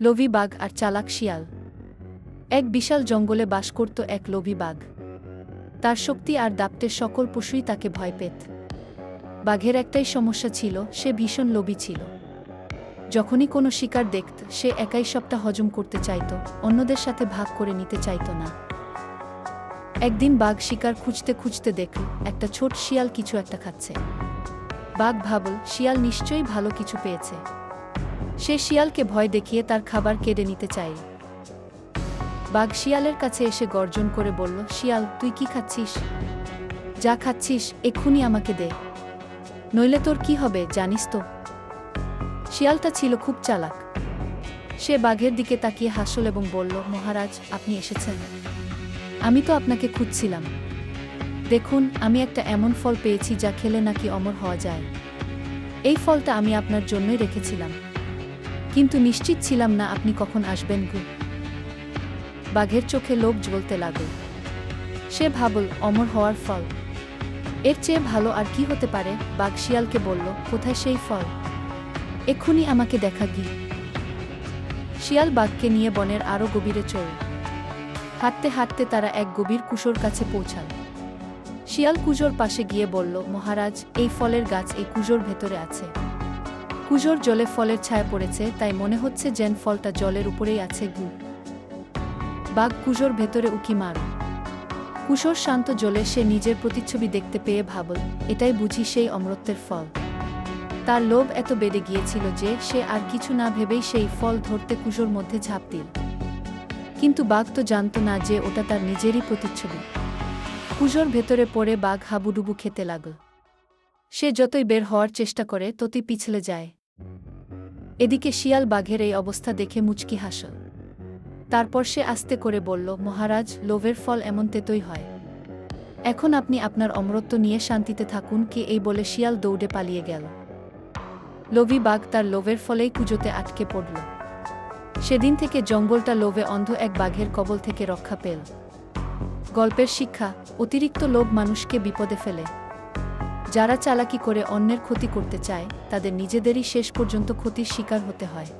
লোভী বাঘ আর চালাক শিয়াল। এক বিশাল জঙ্গলে বাস করত এক লোভী বাঘ তার শক্তি আর দাপ্তের সকল পশুই তাকে ভয় পেত। বাঘের একটাই সমস্যা ছিল, সে ভীষণ লোভী ছিল। যখনই কোনো শিকার দেখত, সে একাই সবটা হজম করতে চাইত, অন্যদের সাথে ভাগ করে নিতে চাইত না। একদিন বাঘ শিকার খুঁজতে খুঁজতে দেখল, একটা ছোট শিয়াল কিছু একটা খাচ্ছে। বাঘ ভাবল, শিয়াল নিশ্চয়ই ভালো কিছু পেয়েছে। সে শিয়ালকে ভয় দেখিয়ে তার খাবার কেড়ে নিতে চায়। বাঘ শিয়ালের কাছে এসে গর্জন করে বলল, শিয়াল, তুই কি খাচ্ছিস? যা খাচ্ছিস এক্ষুনি আমাকে দে। নইলে তোর কি হবে, জানিস তো? শিয়ালটা ছিল খুব চালাক। সে বাঘের দিকে তাকিয়ে হাসল এবং বলল, মহারাজ, আপনি এসেছেন। আমি তো আপনাকে খুঁজছিলাম। দেখুন, আমি একটা এমন ফল পেয়েছি যা খেলে নাকি অমর হওয়া যায়। এই ফলটা আমি আপনার জন্যই রেখেছিলাম। কিন্তু নিশ্চিত ছিলাম না আপনি কখন আসবেন গু। বাঘের চোখে লোভ জ্বলতে লাগল। সে ভাবল, অমর হওয়ার ফল। এর চেয়ে ভালো আর কি হতে পারে? বাঘ শিয়ালকে বলল, কোথায় সেই ফল? এক্ষুনি আমাকে দেখা গি শিয়াল বাঘকে নিয়ে বনের আরও গভীরে চল হাঁটতে হাঁটতে তারা এক গভীর কুশোর কাছে পৌঁছাল। শিয়াল কুজোর পাশে গিয়ে বলল, মহারাজ, এই ফলের গাছ এই কুজোর ভেতরে আছে। কুজোর জলে ফলের ছায়া পড়েছে, তাই মনে হচ্ছে যেন ফলটা জলের উপরেই আছে গু। বাঘ কুজোর ভেতরে উকি মার। কুশোর শান্ত জলে সে নিজের প্রতিচ্ছবি দেখতে পেয়ে ভাবল, এটাই বুঝি সেই অমরত্বের ফল। তার লোভ এত বেড়ে গিয়েছিল যে সে আর কিছু না ভেবেই সেই ফল ধরতে কুজোর মধ্যে ঝাঁপ দিল। কিন্তু বাঘ তো জানত না যে ওটা তার নিজেরই প্রতিচ্ছবি। কুজোর ভেতরে পড়ে বাঘ হাবুডুবু খেতে লাগল। সে যতই বের হওয়ার চেষ্টা করে, ততই পিছলে যায়। এদিকে শিয়াল বাঘের এই অবস্থা দেখে মুচকি হাসল তারপর সে আস্তে করে বলল, মহারাজ, লোভের ফল এমন তেতই হয়। এখন আপনি আপনার অমরত্ব নিয়ে শান্তিতে থাকুন, কি এই বলে শিয়াল দৌড়ে পালিয়ে গেল। লোভী বাঘ তার লোভের ফলেই কুজোতে আটকে পড়ল। সেদিন থেকে জঙ্গলটা লোভে অন্ধ এক বাঘের কবল থেকে রক্ষা পেল। গল্পের শিক্ষা, অতিরিক্ত লোভ মানুষকে বিপদে ফেলে। যারা চালাকি করে অন্যের ক্ষতি করতে চায়, তাদের নিজেদেরই শেষ পর্যন্ত ক্ষতির শিকার হতে হয়।